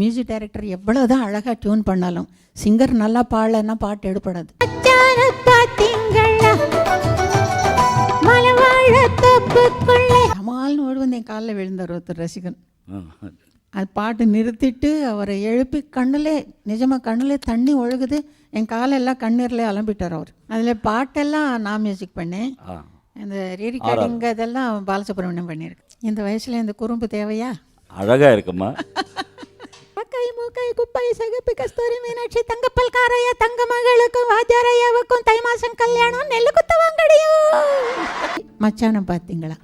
Music director எவ்வளோ தான் அழகாக டியூன் பண்ணாலும் சிங்கர் நல்லா பாடலைன்னா பாட்டு எடுப்படாது. கமால்னு ஓடி வந்து என் காலில் விழுந்தார் ஒருத்தர் ரசிகன். அது பாட்டு நிறுத்திட்டு அவரை எழுப்பி கண்ணிலே நிஜமாக கண்ணிலே தண்ணி ஒழுகுது. என் காலெல்லாம் கண்ணீரில் அலம்பிட்டார் அவர். அதில் பாட்டெல்லாம் நான் மியூசிக் பண்ணேன். இந்த ரீரிகார்டிங் இதெல்லாம் பாலசுப்ரமணியம் பண்ணியிருக்கேன் இந்த வயசில் இந்த குறும்பு தேவையா? அழகா இருக்குமா? கை மூக்கை குப்பை சகப்பு கஸ்தூரி மீனாட்சி தங்கப்பல்காரையா தங்க மகளுக்கும் வாஜாரையாவுக்கும் தை மாசம் கல்யாணம் நெல்லு குத்த வாங்கடியும் மச்சானம் பார்த்தீங்களா?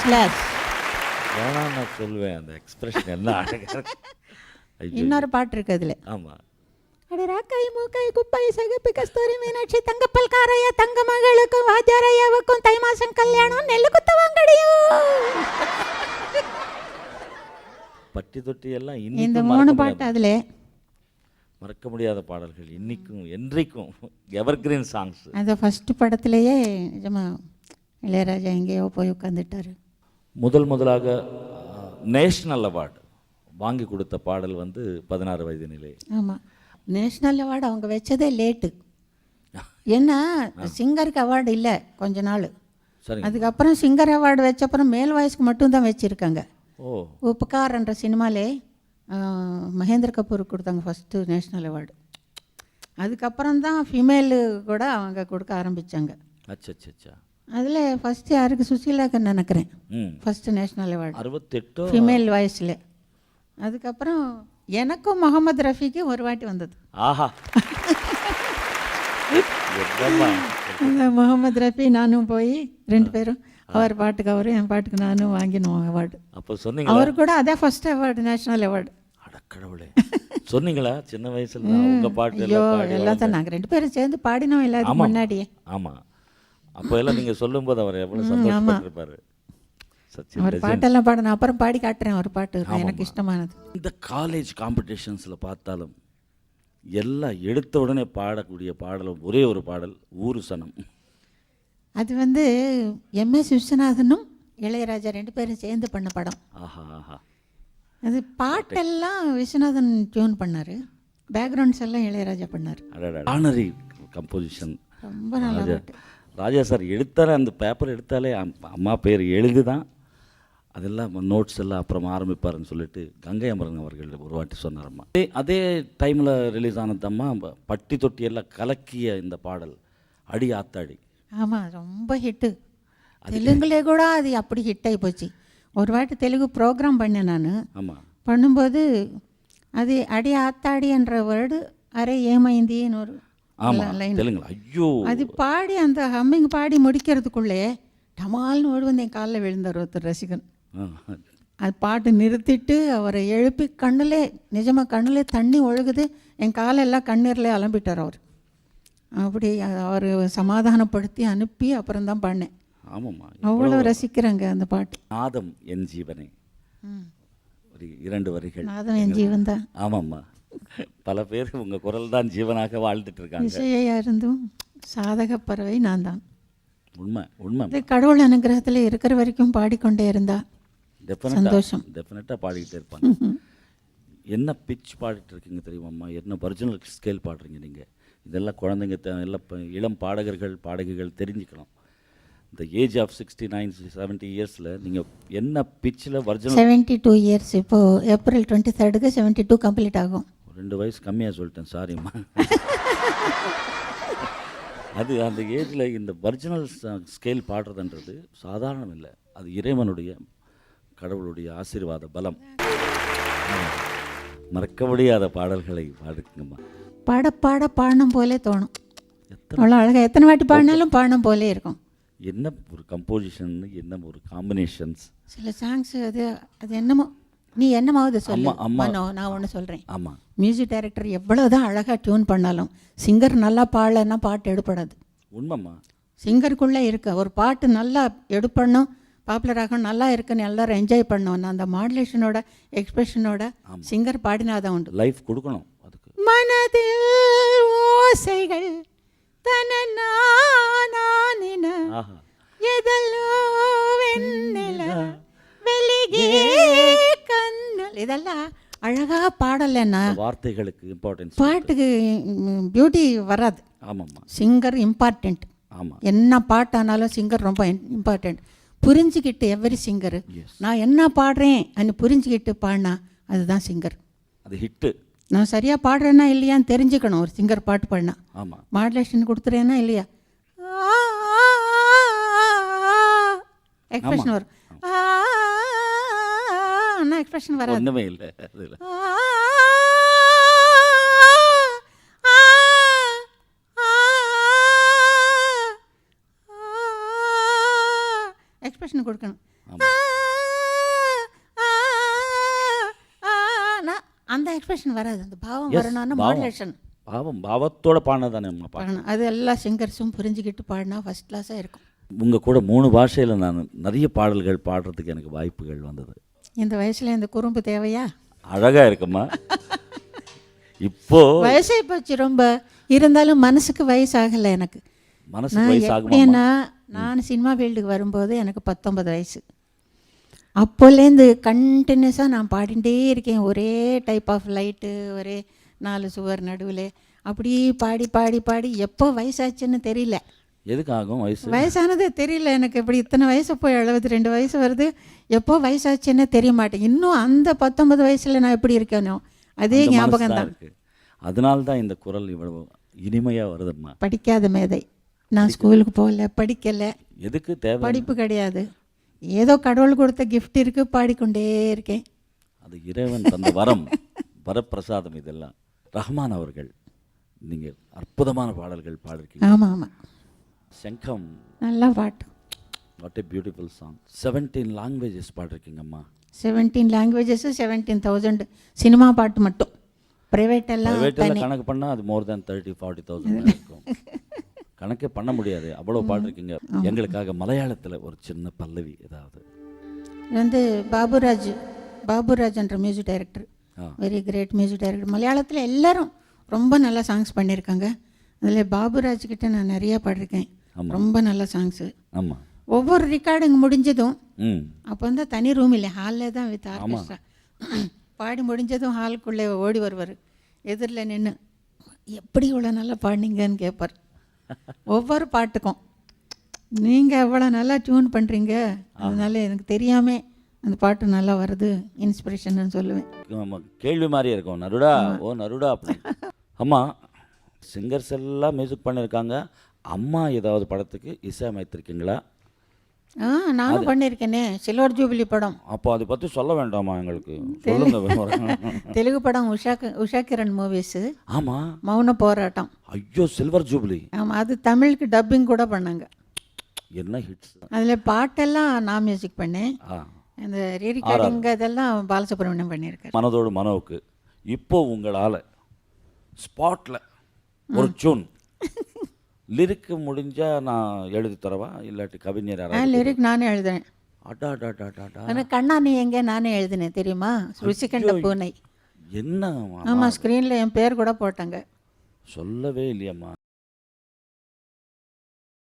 கிளாஸ் வேணாம் நான் சொல்லுவேன் அந்த எக்ஸ்பிரஷன் என்ன. இன்னொரு பாட்டு இருக்கு அதில். ஆமா. அடரா கை மூக்கை குப்பை சகப்பு கஸ்தூரி மீனாட்சி தங்கப்பல் காரையா தங்க மகளுக்கும் வாஜாரையாவுக்கும் தை மாசம் கல்யாணம் நெல்லு குத்த வாங்கடியும் பட்டி தொட்டி எல்லாம் இந்த மூணு மறக்க பாட்டு முடியாத- அதில். மறக்க முடியாத பாடல்கள். இன்னைக்கும் என்றைக்கும் எவர்கிரீன் சாங்ஸ் அந்த ஃபஸ்ட்டு படத்துலேயே நிஜமா இளையராஜா எங்கேயோ போய் உட்காந்துட்டாரு முதல் முதலாக நேஷ்னல் அவார்டு வாங்கி கொடுத்த பாடல் வந்து பதினாறு வயது நிலை ஆமாம் நேஷ்னல் அவார்டு அவங்க வச்சதே லேட்டு. ஏன்னா சிங்கருக்கு அவார்டு இல்லை கொஞ்ச நாள். அதுக்கப்புறம் சிங்கர் அவார்டு வச்சப்புறம் மேல் வாய்ஸ்க்கு மட்டும்தான் வச்சுருக்காங்க. ஓ. உபகார்ன்ற சினிமாலே மகேந்திர கபூர் கொடுத்தாங்க ஃபஸ்ட்டு நேஷ்னல் அவார்டு. அதுக்கப்புறம் தான் ஃபீமேலு கூட அவங்க கொடுக்க ஆரம்பித்தாங்க அச்சா அச்சா, அச்சா அதில் ஃபஸ்ட்டு யாருக்கு? சுசீலாக்கு நினைக்கிறேன். ம். ஃபஸ்ட்டு நேஷ்னல் அவார்டு அறுபத்தெட்டோ? ஃபீமேல் வாய்ஸில் அதுக்கப்புறம் எனக்கும் முகமது ரஃபிக்கு ஒரு வாட்டி வந்தது. ஆஹா. முகமது ரஃபி நானும் போய் ரெண்டு பேரும். அவர் பாட்டுக்கு அவரு என் பாட்டுக்கு நானும் வாங்கினோம் அவார்டு அப்போ சொன்னீங்களா? அவர் கூட அதே ஃபஸ்ட் அவார்டு நேஷ்னல் அவார்டு அடக்கடவுளே சொன்னீங்களா? சின்ன வயசுல உங்க பாட்டு ஐயோ எல்லாத்தையும் நாங்கள் ரெண்டு பேரும் சேர்ந்து பாடினோம் எல்லாத்துக்கும். முன்னாடியே. ஆமா. அப்போ எல்லாம் நீங்க சொல்லும்போது அவர் எவ்வளவு சந்தோஷப்பட்டிருப்பாரு. அவர் பாட்டெல்லாம் பாடின அப்புறம் பாடி காட்டுறேன் அவர் பாட்டு எனக்கு இஷ்டமானது. இந்த காலேஜ் காம்படிஷன்ஸில் பார்த்தாலும் எல்லாம் எடுத்த உடனே பாடக்கூடிய பாடலும் ஒரே ஒரு பாடல் ஊரு சனம். அது வந்து எம்எஸ் விஸ்வநாதனும் இளையராஜா ரெண்டு பேரும் சேர்ந்து பண்ண படம். ஆஹா ஆஹா. அது பாட்டெல்லாம் விஸ்வநாதன் டியூன் பண்ணார். பேக்ரவுண்ட்ஸ் எல்லாம் இளையராஜா பண்ணார். ஆனரி கம்போசிஷன் ரொம்ப நல்ல ராஜா சார் எடுத்தாலே அந்த பேப்பர் எடுத்தாலே அம்- அம்மா பேர் எழுதி தான் அதெல்லாம் நோட்ஸ் எல்லாம் அப்புறம் ஆரம்பிப்பாருன்னு சொல்லிட்டு கங்கை அமரன் அவர்கள் ஒரு வாட்டி சொன்னாரம்மா அதே அதே டைமில் ரிலீஸ் ஆனதம்மா பட்டி தொட்டி எல்லாம் கலக்கிய இந்த பாடல் அடி ஆத்தாடி. ஆமாம் ரொம்ப ஹிட்டு தெலுங்குலே கூட அது அப்படி ஹிட் ஆகி போச்சு. ஒரு வாட்டி தெலுங்கு ப்ரோக்ராம் பண்ணேன் நான். ஆமாம் பண்ணும்போது அது அடி ஆத்தாடி என்ற வேர்டு அரை ஏமைந்தின்னு ஒரு ஆமாம் லைன் தெலுங்குல. ஐயோ. அது பாடி அந்த ஹம்மிங் பாடி முடிக்கிறதுக்குள்ளே டமால்னு ஓடி வந்து என் காலில் விழுந்தார் ஒருத்தர் ரசிகன். அது பாட்டு நிறுத்திட்டு அவரை எழுப்பி கண்ணிலே நிஜமாக கண்ணிலே தண்ணி ஒழுகுது என் காலெல்லாம் கண்ணீரில் அலம்பிட்டார் அவர். அப்படி அவர் சமாதானப்படுத்தி அனுப்பி அப்புறம் தான் பாடினேன் ஆமாம்மா அவ்வளோ ரசிக்கிறாங்க அந்த பாட்டு. நாதம் என் ஜீவனே. ஒரு இரண்டு வரிகள். நாதம் என் ஜீவன் தான். ஆமாம்மா. பல பேர் உங்கள் குரல் தான் ஜீவனாக வாழ்ந்துட்டு இருக்காங்க இசையா இருந்தும் சாதக பறவை நான் தான் உண்மை உண்மை. இது கடவுள் அனுகிரகத்தில் இருக்கிற வரைக்கும் பாடிக்கொண்டே இருந்தா சந்தோஷம். டெஃபினட்டாக பாடிக்கிட்டே இருப்பாங்க. என்ன பிச் பாடிட்டு இருக்கீங்க தெரியுமாம்மா? என்ன ஒரிஜினல் ஸ்கேல் பாடுறீங்க நீங்கள் இதெல்லாம் குழந்தைங்க எல்லாம் இளம் பாடகர்கள் பாடகிகள் தெரிஞ்சுக்கணும் இந்த age of sixty nine seventy இயர்ஸில் நீங்கள் என்ன பிச்சில் ஒரிஜினல் செவன்ட்டி டூ இயர்ஸ் இப்போது ஏப்ரல் டுவெண்ட்டி தேர்டுக்கு செவன்ட்டி டூ கம்ப்ளீட் ஆகும். ரெண்டு வயசு கம்மியாக சொல்லிட்டேன் சாரிம்மா அது அந்த ஏஜில் இந்த ஒரிஜினல் ஸ்கேல் பாடுறதுன்றது சாதாரணம் இல்லை அது இறைவனுடைய கடவுளுடைய ஆசீர்வாத பலம். மறக்க முடியாத பாடல்களை பாடுங்கம்மா. பாட பாட பாடணும் போலே தோணும். எத்தனை அவ்வளோ அழகாக எத்தனை வாட்டி பாடினாலும் பாடணும் போலே இருக்கும். என்ன ஒரு கம்போசிஷன் என்ன ஒரு காம்பினேஷன்ஸ் சில சாங்ஸ் அது அது என்னமோ நீ என்னமாவது சொல்லு. அம்மா, நான் ஒன்று சொல்கிறேன் ஆமாம் மியூசிக் டைரக்டர் எவ்வளோ தான் அழகாக டியூன் பண்ணாலும் சிங்கர் நல்லா பாடலைன்னா பாட்டு எடுப்படாது உண்மைம்மா. சிங்கருக்குள்ளே இருக்கு ஒரு பாட்டு நல்லா எடுப்படணும் பாப்புலர் ஆகணும் நல்லா இருக்குன்னு எல்லாரும் என்ஜாய் பண்ணணும். அந்த மாடுலேஷனோட எக்ஸ்பிரஷனோட சிங்கர் பாடினாதான் உண்டு. லைஃப் கொடுக்கணும் மனதில் ஓசைகள் இந்த வார்த்தைகளுக்கு இம்பார்ட்டன்ஸ் பாட்டுக்கு பியூட்டி வராது ஆமாம்மா சிங்கர் இம்பார்ட்டண்ட் ஆமாம் என்ன பாட்டானாலும் சிங்கர் ரொம்ப இம்பார்ட்டண்ட் புரிஞ்சுக்கிட்டு எவரி சிங்கர். நான் என்ன பாடுறேன் அன்னு புரிஞ்சுக்கிட்டு பாடினா அதுதான் சிங்கர் அது ஹிட்டு நான் சரியாக பாடுறேன்னா இல்லையான்னு தெரிஞ்சுக்கணும் ஒரு சிங்கர் பாட்டு பாடினா ஆமாம் மாடுலேஷன் கொடுத்துறேன்னா இல்லையா எக்ஸ்பிரஷன் வரும் ஆனால் எக்ஸ்பிரஷன் வராது ஒன்றுமே இல்லை எக்ஸ்பிரஷன் கொடுக்கணும். அந்த எக்ஸ்பிரஷன் வராது. அந்த பாவம் வரணும்னா. மாடுலேஷன் பாவம். பாவத்தோட அம்மா பாட்டு. பாடணும். அது எல்லா சிங்கர்ஸும் புரிஞ்சுக்கிட்டு பாடினா ஃபஸ்ட் கிளாஸாக இருக்கும். உங்கள் கூட மூணு பாஷையில் நான் நிறைய பாடல்கள் பாடுறதுக்கு எனக்கு வாய்ப்புகள் வந்தது. இந்த வயசுல இந்த குறும்பு தேவையா? அழகாக இருக்குமா? இப்போ வயசாகி போச்சு ரொம்ப. இருந்தாலும் மனசுக்கு வயசாகலை எனக்கு. மனசுக்கு நான் வயசாகுமா எப்படின்னா நான் சினிமா ஃபீல்டுக்கு வரும்போது எனக்கு பத்தொன்பது வயசு. அப்போலேருந்து கண்டினியூஸாக நான் பாடிட்டே இருக்கேன். ஒரே டைப் ஆஃப் லைட்டு ஒரே நாலு சுவர் நடுவில். அப்படியே பாடி பாடி பாடி எப்போ வயசாச்சுன்னு தெரியல. எதுக்கு ஆகும் வயசு? வயசானதே தெரியல. எனக்கு இப்படி இத்தனை வயசு போய் எழுபத்தி ரெண்டு வயசு வருது. எப்போ வயசாச்சுன்னு தெரிய மாட்டேன் இன்னும் அந்த பத்தொன்பது வயசில் நான் எப்படி இருக்கேனோ அதே ஞாபகம் தான் இருக்கு. அதனால தான் இந்த குரல் இவ்வளவு இனிமையாக வருதும்மா. படிக்காத மேதை. நான் ஸ்கூலுக்கு போகல படிக்கலை. எதுக்கு தேவை? படிப்பு கிடையாது. ஏதோ கடவுள் கொடுத்த gift இருக்கு பாடிக்கொண்டே இருக்கேன். அது இறைவன் தந்த வரம் வரப்பிரசாதம் இதெல்லாம். ரஹ்மான் அவர்கள் நீங்கள் அற்புதமான பாடல்கள் பாடிருக்கீங்க. ஆமாம் ஆமாம் சங்கம். நல்லா பாட்டு. What a beautiful song seventeen languages பாடிருக்கீங்கம்மா seventeen languages seventeen thousand cinema பாட்டு மட்டும். ப்ரைவேட் எல்லாம் கணக்கு பண்ணால் அது more than thirty forty thousand இருக்கும் கணக்கே பண்ண முடியாது. அவ்வளோ பாடிருக்கீங்க. எங்களுக்காக மலையாளத்தில் ஒரு சின்ன பல்லவி ஏதாவது? வந்து பாபுராஜ் பாபுராஜ் என்ற music director. Very great music director மலையாளத்தில் எல்லாரும் ரொம்ப நல்ல சாங்ஸ் பண்ணியிருக்காங்க அதில் பாபுராஜ் கிட்ட நான் நிறைய பாடிருக்கேன். ரொம்ப நல்ல சாங்ஸு ஆமாம் ஒவ்வொரு ரெக்கார்டிங் முடிஞ்சதும் அப்போ வந்து தனி ரூம் இல்லை. ஹாலில் தான் வித் ஆர்கெஸ்ட்ரா பாடி முடிஞ்சதும் ஹாலுக்குள்ளே ஓடி வருவார். எதிரில் நின்று எப்படி இவ்வளோ நல்லா பாடினீங்கன்னு கேட்பார் ஒவ்வொரு பாட்டுக்கும். நீங்கள் எவ்வளோ நல்லா டியூன் பண்ணுறீங்க அதனால எனக்கு தெரியாமல் அந்த பாட்டு நல்லா வருது இன்ஸ்பிரேஷன்னு சொல்லுவேன். கேள்வி மாதிரியே இருக்கும். நருடா ஓ நருடா அப்படி அம்மா சிங்கர்ஸ் எல்லாம் மியூசிக் பண்ணியிருக்காங்க அம்மா ஏதாவது படத்துக்கு இசையமைத்திருக்கீங்களா ஆ நானும் பண்ணியிருக்கேனே. சில்வர் ஜூபிலி படம். அப்போ அதை பற்றி சொல்ல வேண்டாமா எங்களுக்கு? சொல்லுங்க விவரம். தெலுங்கு படம் உஷா உஷா கிரண் மூவிஸு. ஆமா. மௌன போராட்டம். ஐயோ சில்வர் ஜூப்ளி ஆமாம் அது தமிழுக்கு டப்பிங் கூட பண்ணாங்க. என்ன ஹிட்ஸ் அதில் பாட்டெல்லாம் நான் மியூசிக் பண்ணேன். ஆ. அந்த ரீரிகார்டிங் இதெல்லாம் பாலசுப்ரமணியம் பண்ணியிருக்காரு. மனதோடு மனோவுக்கு. இப்போ உங்களால் ஸ்பாட்டில் ஒரு சூன் லிரிக்கு முடிஞ்சா நான் எழுதி தரவா? இல்லாட்டி கவிஞர் யாராவது லிரிக் நானே எழுதுனேன் அடா அடா அடா அடா, அடா ஆனால் கண்ணா நீ எங்கே நானே எழுதினேன் தெரியுமா? ருசிகண்ட பூனை. என்ன ஆமாம் ஸ்க்ரீனில் என் பேர் கூட போட்டாங்க. சொல்லவே இல்லையம்மா.